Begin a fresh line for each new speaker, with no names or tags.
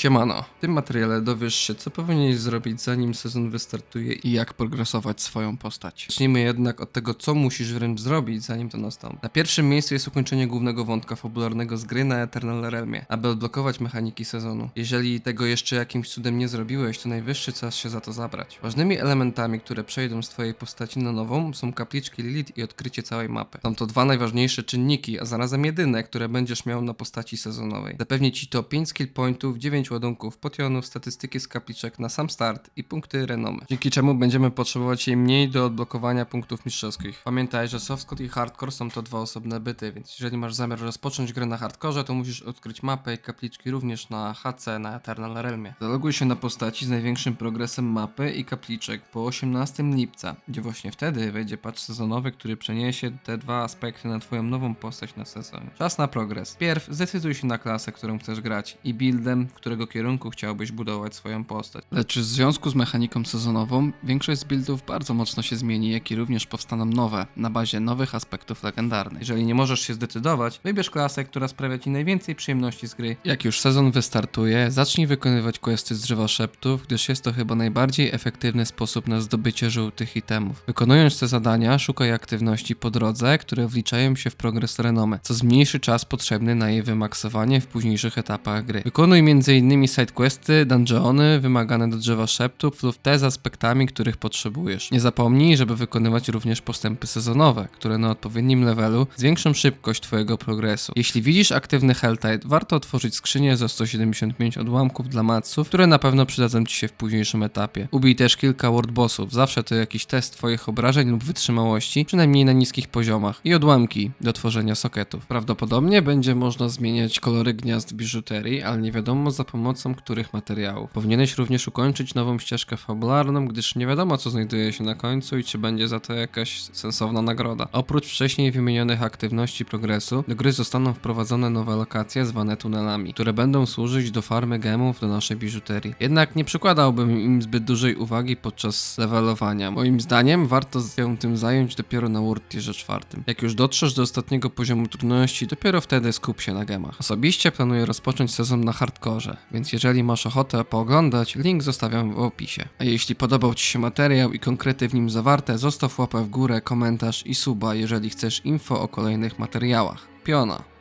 Siemano, w tym materiale dowiesz się, co powinieneś zrobić zanim sezon wystartuje i jak progresować swoją postać. Zacznijmy jednak od tego, co musisz wręcz zrobić, zanim to nastąpi. Na pierwszym miejscu jest ukończenie głównego wątka fabularnego z gry na Eternal Realmie, aby odblokować mechaniki sezonu. Jeżeli tego jeszcze jakimś cudem nie zrobiłeś, to najwyższy czas się za to zabrać. Ważnymi elementami, które przejdą z twojej postaci na nową, są kapliczki Lilith i odkrycie całej mapy. Są to dwa najważniejsze czynniki, a zarazem jedyne, które będziesz miał na postaci sezonowej. Zapewni ci to 5 skill pointów, 9 ładunków potionów, statystyki z kapliczek na sam start i punkty renomy. Dzięki czemu będziemy potrzebować jej mniej do odblokowania punktów mistrzowskich. Pamiętaj, że softcode i hardcore są to dwa osobne byty, więc jeżeli masz zamiar rozpocząć grę na hardkorze, to musisz odkryć mapę i kapliczki również na HC na Eternal Realmie. Zaloguj się na postaci z największym progresem mapy i kapliczek po 18 lipca, gdzie właśnie wtedy wejdzie patch sezonowy, który przeniesie te dwa aspekty na twoją nową postać na sezonie. Czas na progres. Pierw zdecyduj się na klasę, którą chcesz grać i buildem, w którego kierunku chciałbyś budować swoją postać. Lecz w związku z mechaniką sezonową, większość z buildów bardzo mocno się zmieni, jak i również powstaną nowe, na bazie nowych aspektów legendarnych. Jeżeli nie możesz się zdecydować, wybierz klasę, która sprawia ci najwięcej przyjemności z gry. Jak już sezon wystartuje, zacznij wykonywać questy z drzewa szeptów, gdyż jest to chyba najbardziej efektywny sposób na zdobycie żółtych itemów. Wykonując te zadania, szukaj aktywności po drodze, które wliczają się w progres renomy, co zmniejszy czas potrzebny na jej wymaksowanie w późniejszych etapach gry. Wykonuj m.in. sidequesty, dungeony wymagane do drzewa szeptów lub te z aspektami, których potrzebujesz. Nie zapomnij, żeby wykonywać również postępy sezonowe, które na odpowiednim levelu zwiększą szybkość twojego progresu. Jeśli widzisz aktywny Helltide, warto otworzyć skrzynię za 175 odłamków dla matsów, które na pewno przydadzą ci się w późniejszym etapie. Ubij też kilka word bossów, zawsze to jakiś test twoich obrażeń lub wytrzymałości, przynajmniej na niskich poziomach. I odłamki do tworzenia soketów. Prawdopodobnie będzie można zmieniać kolory gniazd biżuterii, ale nie wiadomo za pomocą których materiałów. Powinieneś również ukończyć nową ścieżkę fabularną, gdyż nie wiadomo co znajduje się na końcu i czy będzie za to jakaś sensowna nagroda. Oprócz wcześniej wymienionych aktywności progresu, do gry zostaną wprowadzone nowe lokacje zwane tunelami, które będą służyć do farmy gemów do naszej biżuterii. Jednak nie przykładałbym im zbyt dużej uwagi podczas levelowania. Moim zdaniem warto się tym zająć dopiero na World Tierze czwartym. Jak już dotrzesz do ostatniego poziomu trudności, dopiero wtedy skup się na gemach. Osobiście planuję rozpocząć sezon na hardkorze, więc jeżeli masz ochotę pooglądać, link zostawiam w opisie. A jeśli podobał Ci się materiał i konkrety w nim zawarte, zostaw łapę w górę, komentarz i suba, jeżeli chcesz info o kolejnych materiałach. Piona.